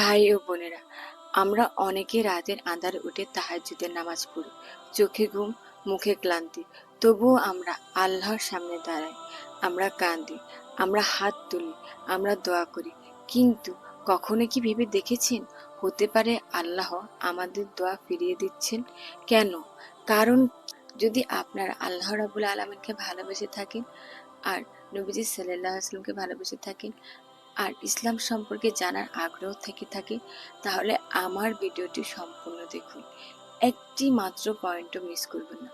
ভাই ও বোনেরা, আমরা অনেকে রাতের আঁধারে উঠে তাহাজ্জুদের নামাজ পড়ি। চোখে ঘুম, মুখে ক্লান্তি। তবুও আমরা আল্লাহর সামনে দাঁড়াই। আমরা কাঁদি আমরা হাত তুলি, আমরা দোয়া করি। কিন্তু কখনো কি ভেবে দেখেছেন? হতে পারে আল্লাহ আমাদের দোয়া ফিরিয়ে দিচ্ছেন। কেন? কারণ যদি আপনার আল্লাহ রাবুল আলমিনকে ভালোবেসে থাকেন আর নবীজি সাল্লাহ আসলামকে ভালোবেসে থাকেন আর ইসলাম সম্পর্কে জানার আগ্রহ থেকে থাকে, তাহলে আমার ভিডিওটি সম্পূর্ণ দেখুন। একটি মাত্র পয়েন্টও মিস করবেন না।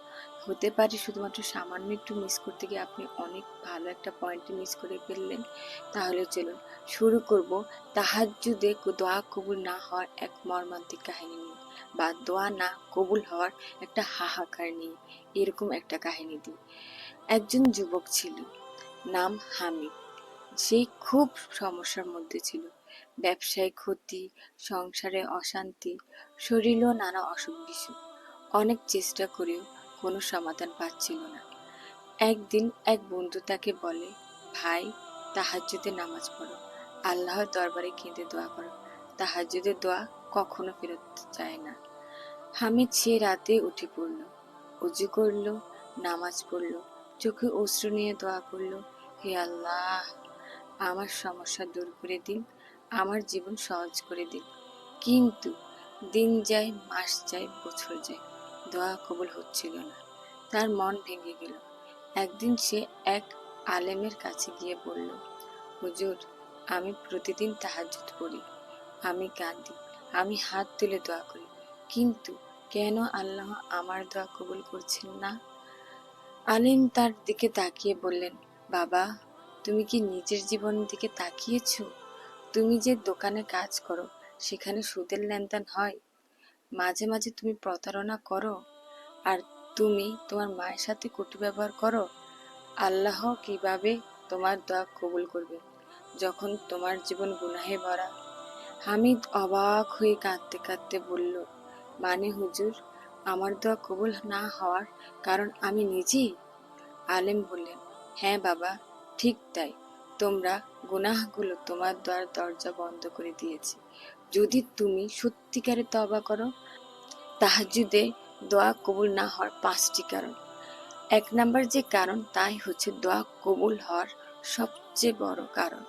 হতে পারে শুধুমাত্র সামান্য একটু মিস করতে গিয়ে আপনি অনেক ভালো একটা পয়েন্ট মিস করে ফেললেন। তাহলে চলুন, শুরু করব তাহাজ্জুদে দোয়া কবুল না হওয়ার এক মর্মান্তিক কাহিনী নিয়ে বা দোয়া না কবুল হওয়ার একটা হাহাকার নিয়ে, এরকম একটা কাহিনী দিয়ে। একজন যুবক ছিল, নাম হামিদ। সেই খুব সমস্যার মধ্যে ছিল। ব্যবসায় ক্ষতি, সংসারে অশান্তি, শরীরেও নানা অসুখ বিসুখ। অনেক চেষ্টা করেও কোনো সমাধান পাচ্ছিল না। একদিন এক বন্ধু তাকে বলে, ভাই তাহাজ্জুদে নামাজ পড়ো। আল্লাহর দরবারে কেঁদে দোয়া করো। তাহাজ্জুদের দোয়া কখনো ফেরত যায় না। হামিদ সে রাতে উঠে পড়ল। উজু করল, নামাজ পড়ল, চোখে অশ্রু নিয়ে দোয়া করল, হে আল্লাহ! আমার সমস্যা দূর করে দিন, আমার জীবন সহজ করে দিন। কিন্তু দিন যায়, মাস যায়, বছর যায়, দোয়া কবুল হচ্ছিল না। তার মন ভেঙে গেল। একদিন সে এক আলেমের কাছে গিয়ে বলল, হুজুর, আমি প্রতিদিন তাহাজ্জুদ করি আমি কাঁদি, আমি হাত তুলে দোয়া করি, কিন্তু কেন আল্লাহ আমার দোয়া কবুল করছেন না? আলিম তার দিকে তাকিয়ে বললেন, বাবা তুমি কি নিজের জীবনের দিকে তাকিয়েছ? তুমি যে দোকানে কাজ করো, সেখানে সুদের লেনদেন হয়। মাঝে মাঝে তুমি প্রতারণা করো। আর তুমি তোমার মায়ের সাথে কটু ব্যবহার করো। আল্লাহ কীভাবে তোমার দোয়া কবুল করবে? যখন তোমার জীবন গুনাহে ভরা। হামিদ অবাক হয়ে কাঁদতে কাঁদতে বলল মানে হুজুর, আমার দোয়া কবুল না হওয়ার কারণ আমি নিজেই? আলেম বললেন হ্যাঁ বাবা ঠিক তাই, তোমরা গুনাহগুলো তোমার দ্বার, দরজা বন্ধ করে দিয়েছে। যদি তুমি সত্যিকারে তবা করো তাহাজুদে দোয়া কবুল না হওয়ার পাঁচটি কারণ। এক নাম্বার যে কারণ, তাই হচ্ছে দোয়া কবুল হওয়ার সবচেয়ে বড় কারণ।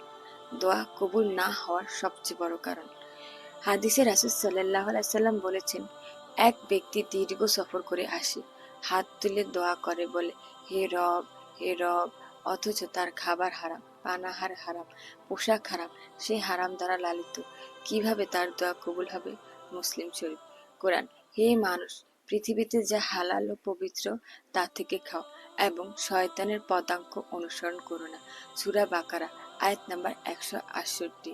দোয়া কবুল না হওয়ার সবচেয়ে বড় কারণ। হাদিসে রাসুল সাল্লাহ সাল্লাম বলেছেন, এক ব্যক্তি দীর্ঘ সফর করে আসে, হাত তুলে দোয়া করে বলে, হে রব হে রব অথচ তার খাবার হারাম, পানাহার হারাম, পোশাক হারাম, সে হারাম দ্বারা লালিত। কীভাবে তার দোয়া কবুল হবে? মুসলিম শরীফ, কোরআন। হে মানুষ, পৃথিবীতে যা হালাল ও পবিত্র, তা থেকে খাও এবং শয়তানের পদাঙ্ক অনুসরণ করো না। সুরা বাকারা, আয়াত নাম্বার একশো আটষট্টি।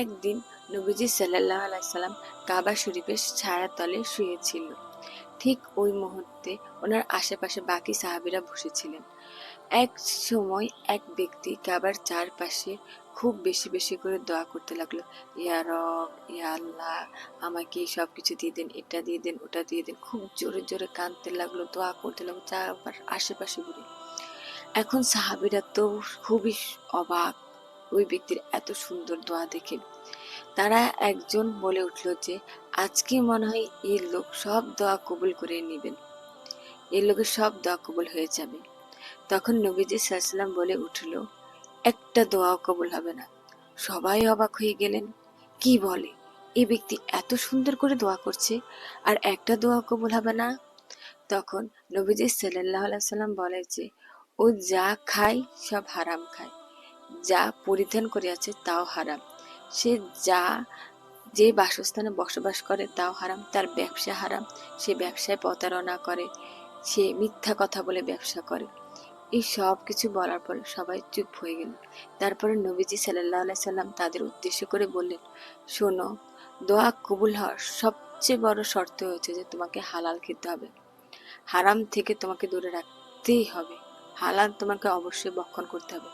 একদিন নবীজি সাল্লাহ আলাইসাল্লাম কাবা শরীফের ছায়াতলে শুয়েছিল। ঠিক ওই মুহূর্তে ওনার আশেপাশে বাকি সাহাবিরা বসেছিলেন। এক সময় এক ব্যক্তি কাবার চারপাশে খুব বেশি বেশি করে দোয়া করতে লাগল, ইয়া রব, ইয়া আল্লাহ, আমাকে সব কিছু দিয়ে দেন, এটা দিয়ে দেন, ওটা দিয়ে দেন। খুব জোরে জোরে কাঁদতে লাগল, দোয়া করতে লাগল চারপাশ আশেপাশে ঘুরে। এখন সাহাবিরা তো খুবই অবাক ওই ব্যক্তির এত সুন্দর দোয়া দেখে। তারা একজন বলে উঠল যে, আজকে মনে হয় এই লোক সব দোয়া কবুল করে নেবেন। এই লোকের সব দোয়া কবুল হয়ে যাবে। তখন নবীজি সাল্লাম বলে উঠল, একটা দোয়াও কবুল হবে না। সবাই অবাক হয়ে গেলেন। কি বলে? এই ব্যক্তি এত সুন্দর করে দোয়া করছে, আর একটা দোয়া কবুল হবে না? তখন নবীজি সাল্লাহ সাল্লাম বলে যে, ও যা খায়, সব হারাম খায়। যা পরিধান করে আছে তাও হারাম। সে যা, যে বাসস্থানে বসবাস করে, তাও হারাম। তার ব্যবসা হারাম। সে ব্যবসায় প্রতারণা করে। সে মিথ্যা কথা বলে ব্যবসা করে। এই সব কিছু বলার পরে সবাই চুপ হয়ে গেল। তারপরে নবীজি সাল্লাহ সাল্লাম তাদের উদ্দেশ্য করে বললেন, শোনো, দোয়া কবুল হওয়ার সবচেয়ে বড় শর্ত হয়েছে যে তোমাকে হালাল খেতে হবে। হারাম থেকে তোমাকে দূরে রাখতেই হবে। হালাল তোমাকে অবশ্যই বক্ষণ করতে হবে।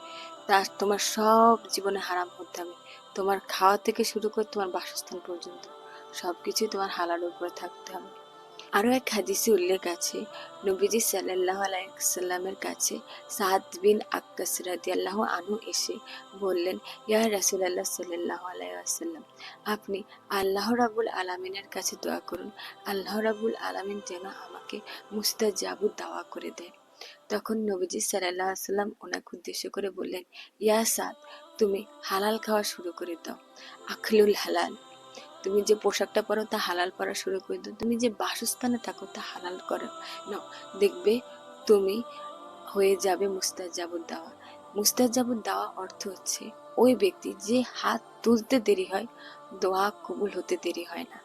তা তোমার সব জীবনে হারাম করতে হবে। তোমার খাওয়া থেকে শুরু করে তোমার বাসস্থান পর্যন্ত সব কিছুই তোমার হালাল উপরে থাকতে হবে। আরও এক হাদিসে উল্লেখ আছে, নবীজি সাল্লাহ আলাইসাল্লামের কাছে সাদ বিন আক্কাস রাদিয়াল্লাহু আনহু এসে বললেন, ইয়া রাসুলাল্লাহ সাল্লাহ আলাইসাল্লাম আপনি আল্লাহ রাবুল আলমিনের কাছে দোয়া করুন। আল্লাহ রাবুল আলমিন যেন আমাকে মুস্তাজাবু দাওয়া করে দেয়। তখন নবীজি সাল্লাহ সাল্লাম ওনাকে উদ্দেশ্য করে বললেন, ইয়া সাদ, তুমি হালাল খাওয়া শুরু করে দাও। আখলুল হালাল তুমি যে পোশাকটা পরো তা হালাল পরা শুরু করে দাও। তুমি যে বাসস্থানে থাকো তা হালাল করো নাও। দেখবে তুমি হয়ে যাবে মুস্তাজাবুদ দাওয়া মুস্তাজাবুদ দাওয়া অর্থ হচ্ছে ওই ব্যক্তি যে হাত তুলতে দেরি হয়, দোয়া কবুল হতে দেরি হয় না।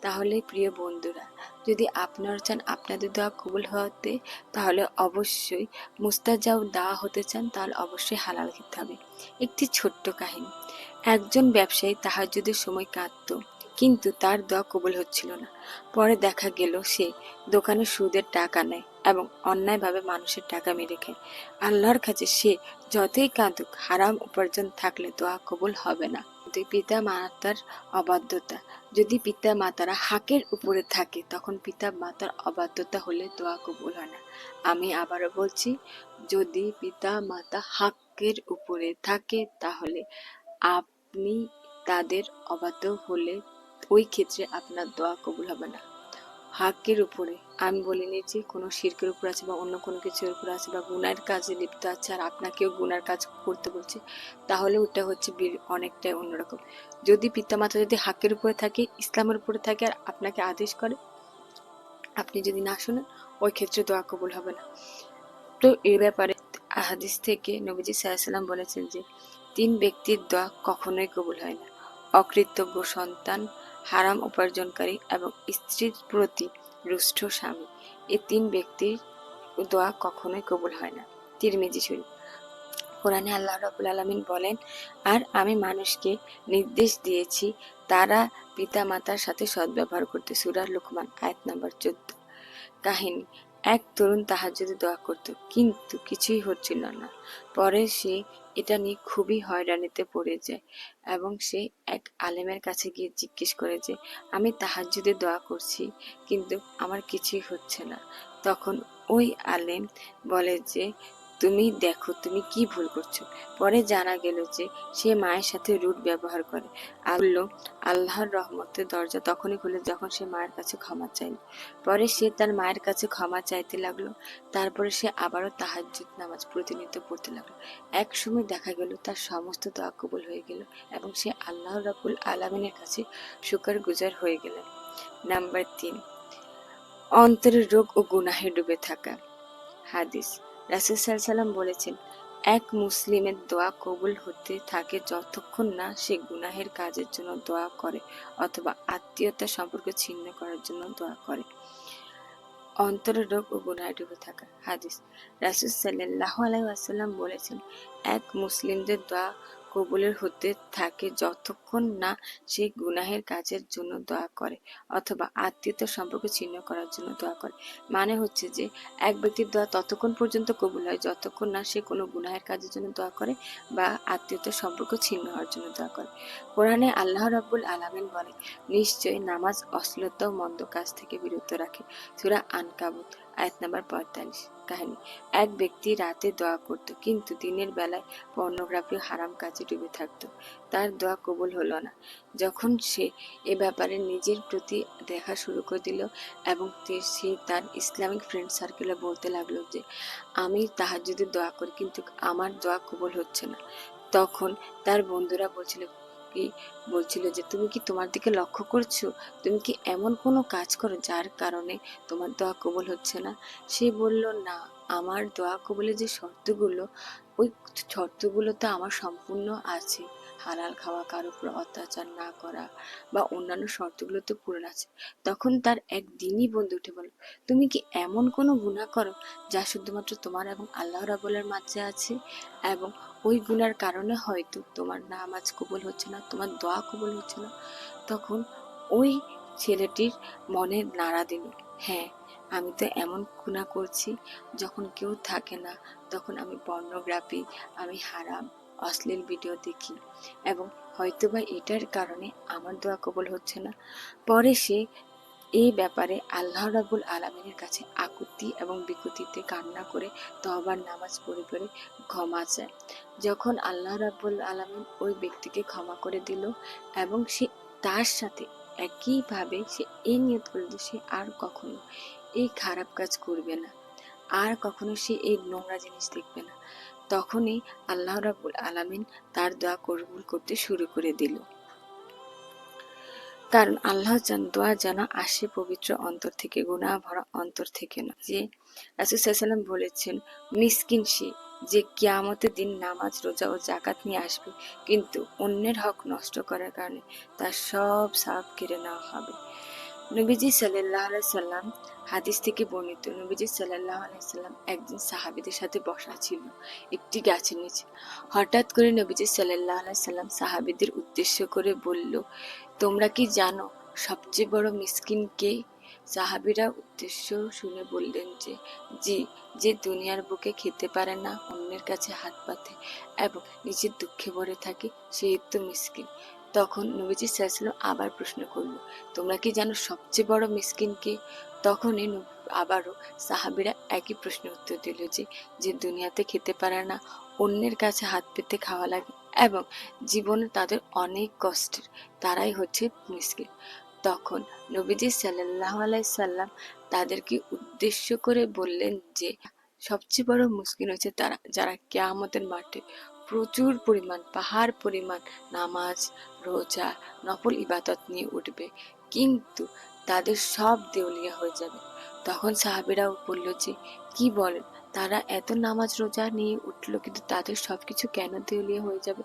তাহলে প্রিয় বন্ধুরা, যদি আপনারা চান আপনাদের দোয়া কবুল হতে তাহলে অবশ্যই মুস্তাজাব দেওয়া হতে চান, তাহলে অবশ্যই হালাল খেতে হবে। একটি ছোট্ট কাহিনী। একজন ব্যবসায়ী তাহার যদি সময় কাঁদত। কিন্তু তার দোয়া কবুল হচ্ছিল না। পরে দেখা গেল সে দোকানে সুদের টাকা নেয় এবং অন্যায়ভাবে মানুষের টাকা মেরে খায়। আল্লাহর কাছে সে যতই কাঁদুক, হারাম উপার্জন থাকলে দোয়া কবুল হবে না। দুই পিতা মাতার অবাধ্যতা। যদি পিতা মাতারা হাকের উপরে থাকে, তখন পিতা মাতার অবাধ্যতা হলে দোয়া কবুল হয় না। আমি আবারও বলছি, যদি পিতা মাতা হাকের উপরে থাকে, তাহলে আপনি তাদের অবাধ্য হলে ওই ক্ষেত্রে আপনার দোয়া কবুল হবে না। হাকের উপরে। আমি বলিনি যে কোনো শির্কের উপর আছে বা অন্য কোনো কিছুর উপর আছে বা গুনার কাজে লিপ্ত আছে আর আপনাকেও গুনার কাজ করতে বলছে, তাহলে ওটা হচ্ছে অনেকটাই অন্যরকম। যদি পিতামাতা যদি হাকের উপরে থাকে, ইসলামের উপরে থাকে আর আপনাকে আদেশ করে, আপনি যদি না শোনেন, ওই ক্ষেত্রে দোয়া কবুল হবে না। তো এই ব্যাপারে হাদিস থেকে নবীজি সাল্লাম বলেছেন যে, তিন ব্যক্তির দোয়া কখনোই কবুল হয় না। অকৃতজ্ঞ সন্তান হারাম উপার্জনকারী এবং স্ত্রীর প্রতি রুষ্ট স্বামী। এই তিন ব্যক্তির দোয়া কখনোই কবুল হয় না। তিরমিজি শরীফ। কোরআনে আল্লাহ রবুল আলমিন বলেন, আর আমি মানুষকে নির্দেশ দিয়েছি, তারা পিতা মাতার সাথে সদ্ব্যবহার করতে। সুরার লোকমান, আয়াত নাম্বার চোদ্দ। কাহিনী এক তরুণ তাহাজ্জুদে দোয়া করত, কিন্তু কিছুই হচ্ছিল না। পরে সে এটা নিয়ে খুবই হয়রানিতে পড়ে যায় এবং সে এক আলেমের কাছে গিয়ে জিজ্ঞেস করে যে, আমি তাহাজ্জুদে দোয়া করছি, কিন্তু আমার কিছুই হচ্ছে না। তখন ওই আলেম বলে যে তুমি দেখো তুমি কি ভুল করছ। পরে জানা গেল যে সে মায়ের সাথে রুট ব্যবহার করে। আল্লাহ আল্লাহর রহমতের দরজা তখনই খুলে যখন সে মায়ের কাছে ক্ষমা চাইল। পরে সে তার মায়ের কাছে ক্ষমা চাইতে লাগল। তারপরে সে আবারও তাহাজ্জুদ নামাজ প্রতিনিয়ত পড়তে লাগল। এক সময় দেখা গেল তার সমস্ত দোয়া কবুল হয়ে গেল এবং সে আল্লাহ রাবুল আলমিনের কাছে শুকর গুজার হয়ে গেলেন। নাম্বার তিন অন্তরের রোগ ও গুনাহে ডুবে থাকা। হাদিস রাসুল সাল্লাম বলেছেন, এক মুসলিমের দোয়া কবুল হতে থাকে যতক্ষণ না সে গুনাহের কাজের জন্য দোয়া করে অথবা আত্মীয়তা সম্পর্ক ছিন্ন করার জন্য দোয়া করে। অন্তরের রোগ ও গুনায় ডুবে থাকা। হাদিস। রাসুল সাল্লাহ আলাই আসাল্লাম বলেছেন, এক মুসলিমদের দোয়া কবুলের হতে থাকে যতক্ষণ না সে গুনাহের কাজের জন্য দোয়া করে অথবা আত্মীয়তা সম্পর্ক ছিন্ন করার জন্য দোয়া করে। মানে হচ্ছে যে, এক ব্যক্তির দোয়া ততক্ষণ পর্যন্ত কবুল হয় যতক্ষণ না সে কোনো গুনাহের কাজের জন্য দোয়া করে বা আত্মীয়তার সম্পর্ক ছিন্ন হওয়ার জন্য দোয়া করে। কোরআনে আল্লাহ রাব্বুল আলামিন বলে নিশ্চয় নামাজ অশ্লীলতা ও মন্দ কাজ থেকে বিরত রাখে। সুরা আনকাবুত, আয়াত নাম্বার পঁয়তাল্লিশ। কাহিনী। এক ব্যক্তি রাতে দোয়া করত, কিন্তু দিনের বেলায় পর্নোগ্রাফি হারাম কাজে ডুবে থাকতো। তার দোয়া কবুল হলো না। যখন সে এ ব্যাপারে নিজের প্রতি দেখা শুরু করে দিল এবং সে তার ইসলামিক ফ্রেন্ড সার্কেলে বলতে লাগল যে, আমি তাহার যদি দোয়া করি, কিন্তু আমার দোয়া কবুল হচ্ছে না। তখন তার বন্ধুরা বলছিল কি বলছিল যে, তুমি কি তোমার দিকে লক্ষ্য করছ? তুমি কি এমন কোনো কাজ করো যার কারণে তোমার দোয়া কবল হচ্ছে না? সে বলল, না, আমার দোয়া কবুলের যে শর্তগুলো, ওই শর্তগুলো তো আমার সম্পূর্ণ আছে। হালাল খাওয়া, কার উপর অত্যাচার না করা বা অন্যান্য শর্তগুলো তো পূরণ আছে। তখন তার এক দিনই বন্ধু উঠে বলল, তুমি কি এমন কোনো গুণা করো যা শুধুমাত্র তোমার এবং আল্লাহ রাবুলের মাঝে আছে এবং ওই গুনার কারণে হয়তো তোমার নামাজ কবুল হচ্ছে না, তোমার দোয়া কবুল হচ্ছে না। তখন ওই ছেলেটির মনে নাড়া দিল হ্যাঁ আমি তো এমন গুণা করছি, যখন কেউ থাকে না, তখন আমি পর্নোগ্রাফি আমি হারাম, অশ্লীল ভিডিও দেখি এবং হয়তোবা এটার কারণে আমার দোয়া কবল হচ্ছে না। পরে সে এই ব্যাপারে আল্লাহ রাবুল আলমিনের কাছে আকুতি এবং বিকুতিতে কান্না করে তবার নামাজ পড়ে পড়ে ক্ষমা চায়। যখন আল্লাহ রাবুল আলমিন ওই ব্যক্তিকে ক্ষমা করে দিল এবং সে তার সাথে একইভাবে সে এই নিয়ত করল সে আর কখনো এই খারাপ কাজ করবে না, আর কখনো সে এই নোংরা জিনিস দেখবে না। তখনই আল্লাহ রাবুল আলামিন তার দোয়া কবুল করতে শুরু করে দিল। কারণ আল্লাহ চান দোয়া যেন আসে পবিত্র অন্তর থেকে, গুনাহ ভরা অন্তর থেকে না। যে রাসুসাল্লাম বলেছেন, মিসকিন সে যে কিয়ামতের দিন নামাজ, রোজা ও জাকাত নিয়ে আসবে, কিন্তু অন্যের হক নষ্ট করার কারণে তার সব সাপ কেড়ে নেওয়া হবে। নবীজি সাল্লাহ সাল্লাম হাদিস থেকে বর্ণিত, নবীজি সাল্লাহ আলাইসাল্লাম একদিন সাহাবিদের সাথে বসা ছিল, একটি গাছের নিচে। হঠাৎ করে নবীজি সাল্লাহ আলাইসাল্লাম সাহাবিদের উদ্দেশ্য করে বলল তোমরা কি জানো, সবচেয়ে বড় মিসকিন কে? সাহাবিরা উদ্দেশ্য শুনে বললেন যে, জি, যে দুনিয়ার বুকে খেতে পারে না, অন্যের কাছে হাত পাতে এবং নিজের দুঃখে ভরে থাকে, সেই তো মিসকিন। তখন নবীজি সাল্লাম আবার প্রশ্ন করল, তোমরা কি জানো সবচেয়ে বড় মিসকিন কে? তখনই আবারও সাহাবিরা একই প্রশ্ন উত্তর দিল যে যে দুনিয়াতে খেতে পারে না, অন্যের কাছে হাত পেতে খাওয়া লাগে এবং জীবনে তাদের অনেক কষ্টের, তারাই হচ্ছে মিসকিন। তখন নবীজি সাল্লাহ সাল্লাম তাদেরকে উদ্দেশ্য করে বললেন যে, সবচেয়ে বড় মুশকিল হচ্ছে তারা, যারা কেয়ামতের মাঠে প্রচুর পরিমাণ, পাহাড় পরিমাণ নামাজ, রোজা, নফল ইবাদত নিয়ে উঠবে, কিন্তু তাদের সব দেউলিয়া হয়ে যাবে। তখন সাহাবিরাও বলল যে, কি বলেন? তারা এত নামাজ রোজা নিয়ে উঠল, কিন্তু তাদের সবকিছু কেন দেউলিয়া হয়ে যাবে?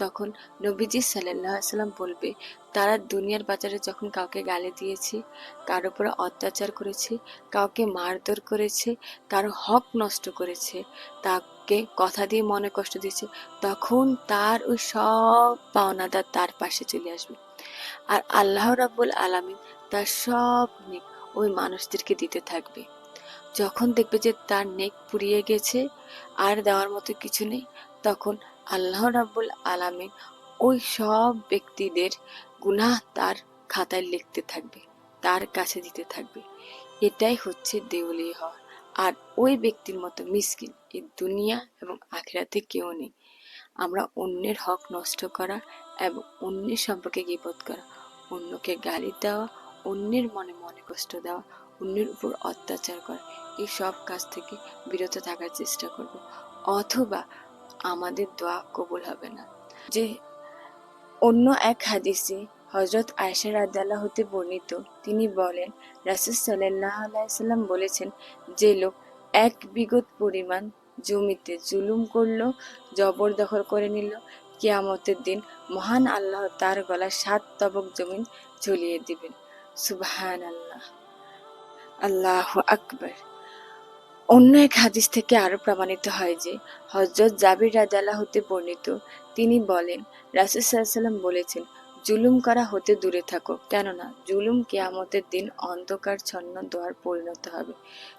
তখন নবীজি সাল্লাহ সাল্লাম বলবে, তারা দুনিয়ার বাজারে যখন কাউকে গালি দিয়েছে, কারও উপরে অত্যাচার করেছে, কাউকে মারধর করেছে, কারও হক নষ্ট করেছে, তাকে কথা দিয়ে মনে কষ্ট দিয়েছে, তখন তার ওই সব পাওনাদার তার পাশে চলে আসবে। আর আল্লাহ রাব্বুল আলামিন তার সব ওই মানুষদেরকে দিতে থাকবে। যখন দেখবে যে তার নেক পুড়িয়ে গেছে আর দেওয়ার মতো কিছু নেই, তখন আল্লাহ রাব্বুল আলামিন ওই সব ব্যক্তিদের গুনাহ তার খাতায় লিখতে থাকবে, তার কাছে দিতে থাকবে। এটাই হচ্ছে দেউলি হওয়া। আর ওই ব্যক্তির মতো মিসকিন এই দুনিয়া এবং আখেরাতে কেউ নেই। আমরা অন্যের হক নষ্ট করা এবং অন্যের সম্পর্কে গিবত করা, অন্যকে গালি দেওয়া, অন্যের মনে মনে কষ্ট দেওয়া অন্যের উপর অত্যাচার করা। এই সব কাজ থেকে বিরত থাকার চেষ্টা করব, অথবা আমাদের দোয়া কবুল হবে না। যে অন্য এক হাদিসে হজরত আয়সা রাদ্দাল্লাহ হতে বর্ণিত, তিনি বলেন, রাসুল সাল্লাহ আলাইসাল্লাম বলেছেন, যে লোক এক বিগত পরিমাণ জমিতে জুলুম করল, জবরদখল করে নিল, কিয়ামতের দিন মহান আল্লাহ তার গলায় সাত তবক জমিন ঝুলিয়ে দিবেন। সুবহান আল্লাহ আল্লাহ আকবর। অন্য এক হাদিস থেকে আরও প্রমাণিত হয় যে হজরত জাবির রাজালা হতে বর্ণিত, তিনি বলেন, রাসুল সাল্লাম বলেছেন জুলুম করা হতে দূরে থাকো। কেননা, জুলুম কেয়ামতের দিন অন্ধকার ছন্ন দোয়ার পরিণত হবে।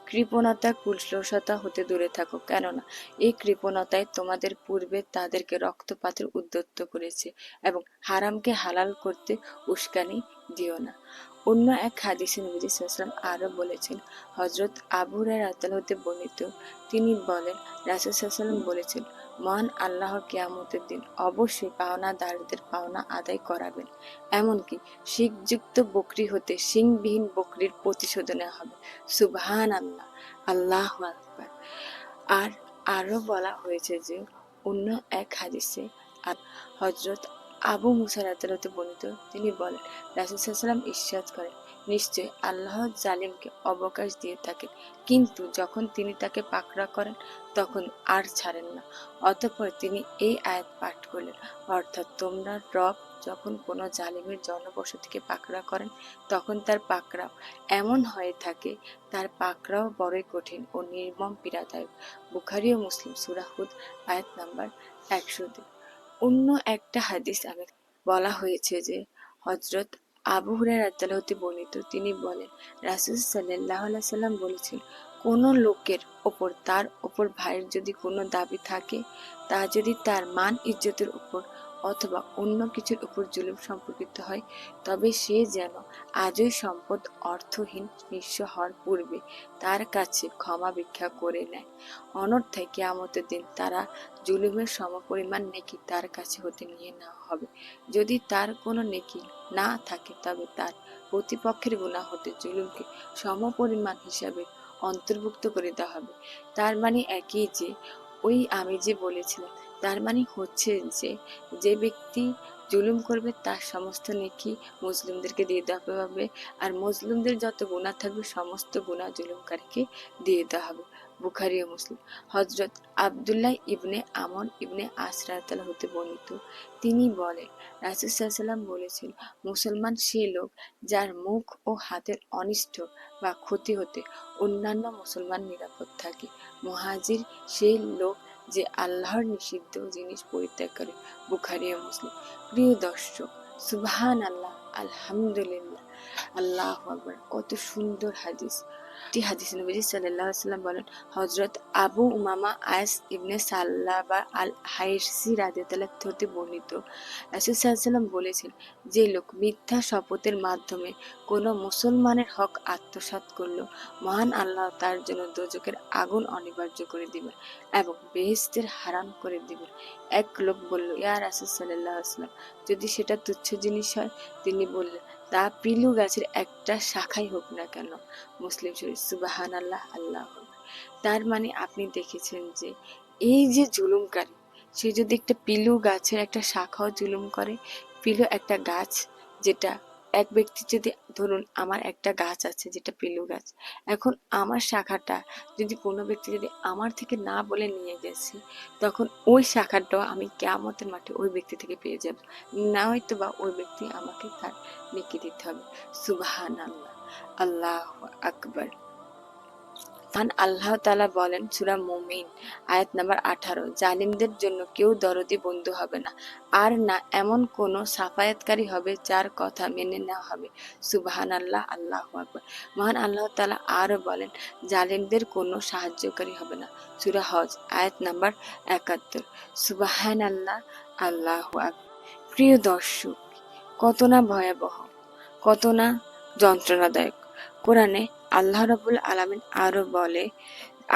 কৃপণতা কুলসতা হতে দূরে থাকো। কেননা, এই কৃপণতায় তোমাদের পূর্বে তাদেরকে রক্তপাতের উদ্যত্ত করেছে এবং হারামকে হালাল করতে উস্কানি দিও না। অন্য এক হাদিসে নবীজি সাল্লাম আরও বলেছেন হজরত আবু রাতাল হতে বর্ণিত, তিনি বলেন, রাসুল সাল্লাম বলেছেন মহান আল্লাহ কেয়ামতের দিন অবশ্যই পাওনা পাওনাদারদের পাওনা আদায় করাবেন। এমনকি শিখযুক্ত বকরি হতে শিংবিহীন বকরির প্রতিশোধ নেওয়া হবে। সুবহান আল্লাহ আল্লাহ আকবার। আর আরও বলা হয়েছে যে, অন্য এক হাদিসে হজরত আবু মুসার আদালতে বর্ণিত, তিনি বলেন রাসুসাল্লাম ঈশ্বাদ করেন নিশ্চয় আল্লাহ জালিমকে অবকাশ দিয়ে থাকেন। কিন্তু যখন তিনি তাকে পাকড়া করেন, তখন আর ছাড়েন না। অতঃপর তিনি এই আয়াত পাঠ করলেন, অর্থাৎ তোমরা রব যখন কোনো জালিমের জনবসতিকে পাকড়া করেন, তখন তার পাকড়াও এমন হয়ে থাকে, তার পাকড়াও বড়ই কঠিন ও নির্মম পীড়াদায়ক। বুখারি ও মুসলিম সুরাহুদ আয়াত নাম্বার একশো দুই। অন্য একটা হাদিস আমি বলা হয়েছে যে হজরত আবু হুরায়রা হতে বর্ণিত। তিনি বলেন, রাসুল সাল্লাহ সাল্লাম বলেছেন, কোনো লোকের ওপর, তার ওপর ভাইয়ের যদি কোনো দাবি থাকে, তা যদি তার মান, ইজ্জতের উপর অথবা অন্য কিছুর উপর জুলুম সম্পর্কিত হয়, তবে সে যেন আজই সম্পদ অর্থহীন নিঃস্ব হওয়ার পূর্বে তার কাছে ক্ষমা ভিক্ষা করে নেয়। অনর্থায় কেয়ামতের দিন তারা জুলুমের সমপরিমাণ নেকি তার কাছে হতে নিয়ে নেওয়া হবে। যদি তার কোনো নেকি না থাকে, তবে তার প্রতিপক্ষের গুণা হতে জুলুমকে সমপরিমাণ হিসাবে অন্তর্ভুক্ত করে দেওয়া হবে। তার মানে একই যে, ওই আমি যে বলেছিলাম, তার মানে হচ্ছে যে যে ব্যক্তি জুলুম করবে, তার সমস্ত নেকি মুসলিমদেরকে দিয়ে দেওয়া হবে, আর মুসলিমদের যত গুণা থাকবে, সমস্ত গুণা জুলুমকারীকে দিয়ে দেওয়া হবে। বুখারি ও মুসলিম। হজরত আবদুল্লাহ ইবনে আমন ইবনে আসরাতালা হতে বর্ণিত। তিনি বলেন রাসুসাল্লাম বলেছেন, মুসলমান সে লোক যার মুখ ও হাতের অনিষ্ট বা ক্ষতি হতে অন্যান্য মুসলমান নিরাপদ থাকে। মুহাজির সেই লোক যে আল্লাহর নিষিদ্ধ জিনিস পরিত্যাগ করে, বুখারি ও মুসলিম। প্রিয় দর্শক সুবহান আল্লাহ আলহামদুলিল্লাহ, আল্লাহ আকবার, কত সুন্দর হাদিস। একটি হাদিস নবীজি আলাইহি সাল্লাম বলেন, হযরত আবু উমামা আয়েস ইবনে সাল্লাবা আল হাইরসি রাদিয়াল্লাহু হতে বর্ণিত। রাসূল সাল্লাম বলেছেন, যে লোক মিথ্যা শপথের মাধ্যমে কোনো মুসলমানের হক আত্মসাৎ করল, মহান আল্লাহ তার জন্য দোজকের আগুন অনিবার্য করে দিবেন এবং বেহেশতের হারাম করে দিবেন। এক লোক বলল, ইয়া রাসূল সাল্লাল্লাহু আলাইহি সাল্লাম, যদি সেটা তুচ্ছ জিনিস হয়? তিনি বললেন তা পিলু গাছের একটা শাখাই হোক না কেন, মুসলিম শরীফ সুবাহান আল্লাহ আল্লাহ তার মানে আপনি দেখেছেন যে এই যে জুলুমকারী, সে যদি একটা পিলু গাছের একটা শাখাও জুলুম করে পিলু একটা গাছ যেটা এক ব্যক্তি যদি, ধরুন আমার একটা গাছ আছে যেটা পেলু গাছ, এখন আমার শাখাটা যদি কোনো ব্যক্তি যদি আমার থেকে না বলে নিয়ে গেছে, তখন ওই শাখাটাও আমি কেয়ামতের মাঠে ওই ব্যক্তি থেকে পেয়ে যাব। না হয়তো বা ওই ব্যক্তি আমাকে তার নেকি দিতে হবে। সুবাহান আল্লাহ আল্লাহ আকবর। আল্লাহ তালা বলেন, সুরা মুমিন, আয়াত নাম্বার আঠারো, জালিমদের জন্য কেউ দরদি বন্ধু হবে না। আর না, এমন কোনো সাফায়াতকারী হবে যার কথা মেনে নেওয়া হবে। সুবাহান আল্লাহ আল্লাহ আকবর। মহান আল্লাহ তালা আরও বলেন, জালিমদের কোনো সাহায্যকারী হবে না। সুরা হজ, আয়াত নাম্বার একাত্তর সুবাহান আল্লাহ আল্লাহ আকবর। প্রিয় দর্শক, কত না ভয়াবহ, কত না যন্ত্রণাদায়ক। কোরআনে আল্লাহ রবুল আলামিন আরও বলে,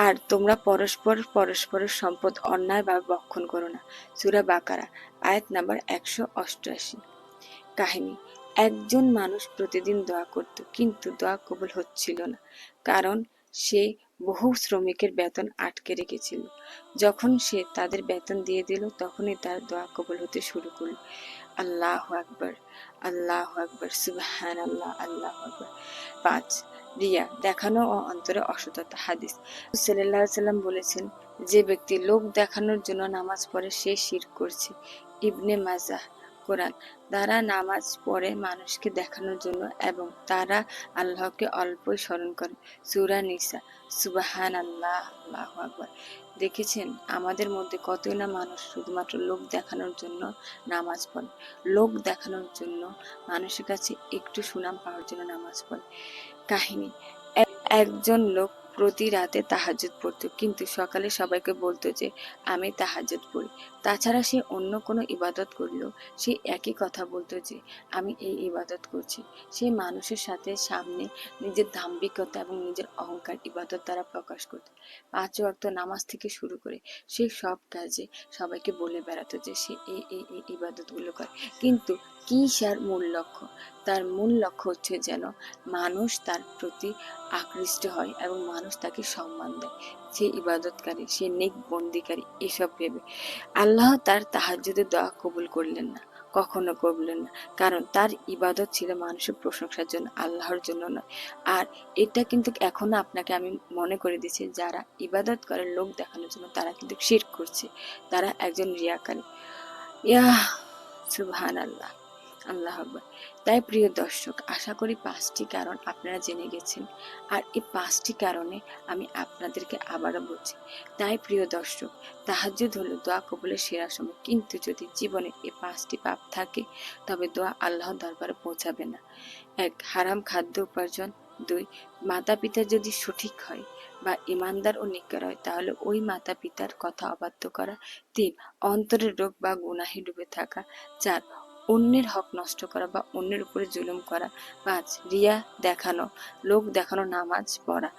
আর তোমরা পরস্পর পরস্পরের সম্পদ অন্যায়ভাবে বক্ষণ করো না। সুরা বাকারা, আয়াত নাম্বার একশো অষ্টআশি। কাহিনী, একজন মানুষ প্রতিদিন দোয়া করত, কিন্তু দোয়া কবুল হচ্ছিল না, কারণ সে বহু শ্রমিকের বেতন আটকে রেখেছিল। যখন সে তাদের বেতন দিয়ে দিল, তখনই তার দোয়া কবুল হতে শুরু করল। আল্লাহ আকবর আল্লাহ আকবর সুবহান আল্লাহ আল্লাহ আকবর। পাঁচ রিয়া দেখানো ও অন্তরে অসততা হাদিস। সাল্লাম বলেছেন, যে ব্যক্তি লোক দেখানোর জন্য নামাজ পড়ে, সে শির করছে। ইবনে মাজাহ কোরআন, তারা নামাজ পড়ে মানুষকে দেখানোর জন্য এবং তারা আল্লাহকে অল্পই স্মরণ করে। সুরা নিসা সুবাহান আল্লাহ আল্লাহ আকবর। দেখেছেন, আমাদের মধ্যে কতই না মানুষ শুধুমাত্র লোক দেখানোর জন্য নামাজ পড়ে। লোক দেখানোর জন্য মানুষের কাছে একটু সুনাম পাওয়ার জন্য নামাজ পড়ে। কাহিনী। এক- একজন লোক প্রতি রাতে তাহাজ্জুদ পড়তো। কিন্তু সকালে সবাইকে বলতো যে, আমি তাহাজ্জুদ পড়ি। তাছাড়া সে অন্য কোনো ইবাদত করলেও সে একই কথা বলতো যে, আমি এই ইবাদত করছি। সে মানুষের সাথে সামনে নিজের দাম্ভিকতা এবং নিজের অহংকার ইবাদত দ্বারা প্রকাশ করত। পাঁচ ওয়াক্ত নামাজ থেকে শুরু করে সে সব কাজে সবাইকে বলে বেড়াতো যে, সে এই এই এই ইবাদতগুলো করে। কিন্তু কি সার মূল লক্ষ্য? তার মূল লক্ষ্য হচ্ছে যেন মানুষ তার প্রতি আকৃষ্ট হয় এবং মানুষ তাকে সম্মান দেয়। সে ইবাদতকারী, সে নেক বন্দিকারী, এসব ভেবে। আল্লাহ তার তাহাজ্জুদের দোয়া কবুল করলেন না, কখনো করলেন না। কারণ তার ইবাদত ছিল মানুষের প্রশংসার জন্য, আল্লাহর জন্য নয়। আর এটা কিন্তু এখনও আপনাকে আমি মনে করে দিচ্ছি যারা ইবাদত করে লোক দেখানোর জন্য, তারা কিন্তু শির করছে। তারা একজন রিয়াকারী। ইয়া সুবহান আল্লাহ আল্লাহ আকবার। তাই প্রিয় দর্শক, আশা করি পাঁচটি কারণ আপনারা জেনে গেছেন। আর এই পাঁচটি কারণে আমি আপনাদেরকে আবারও বলছি, তাই প্রিয় দর্শক, তাহাজ্জুদ হলো দোয়া কবুলের সেরা সময়। কিন্তু যদি জীবনে এই পাঁচটি পাপ থাকে, তবে দোয়া আল্লাহ দরবারে পৌঁছাবে না। এক, হারাম খাদ্য উপার্জন। দুই মাতা পিতা যদি সঠিক হয় বা ইমানদার ও নিকার হয়, তাহলে ওই মাতা পিতার কথা অবাধ্য করা। তিন, অন্তরের রোগ বা গুনাহে ডুবে থাকা। চার অন্যের হক নষ্ট করা বা অন্যের উপরে জুলুম করা পাঁচ রিয়া দেখানো, লোক দেখানো, নামাজ পড়া।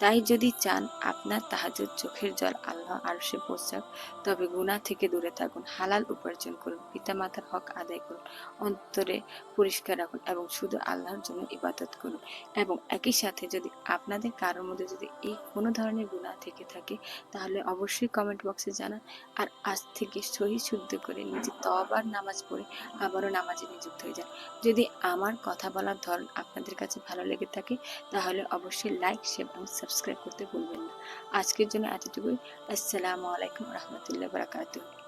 তাই যদি চান আপনার তাহাজুদ চোখের জল আল্লাহ আরশে পৌঁছাক তবে গুনাহ থেকে দূরে থাকুন, হালাল উপার্জন করুন, পিতামাতার হক আদায় করুন, অন্তরে পরিষ্কার রাখুন এবং শুধু আল্লাহর জন্য ইবাদত করুন। এবং একই সাথে যদি আপনাদের কারোর মধ্যে যদি এই কোনো ধরনের গুনাহ থেকে থাকে, তাহলে অবশ্যই কমেন্ট বক্সে জানান। আর আজ থেকে সহি শুদ্ধ করে নিজে তবার নামাজ পড়ে আবারও নামাজে নিযুক্ত হয়ে যান। যদি আমার কথা বলার ধরন আপনাদের কাছে ভালো লেগে থাকে, তাহলে অবশ্যই লাইক শেয়ার এবং সাবস্ক্রাইব করতে ভুলবেন না। আজকের জন্য এতটুকুই। আসসালামু আলাইকুম রহমতুল্লাহ বারাকাতুহ।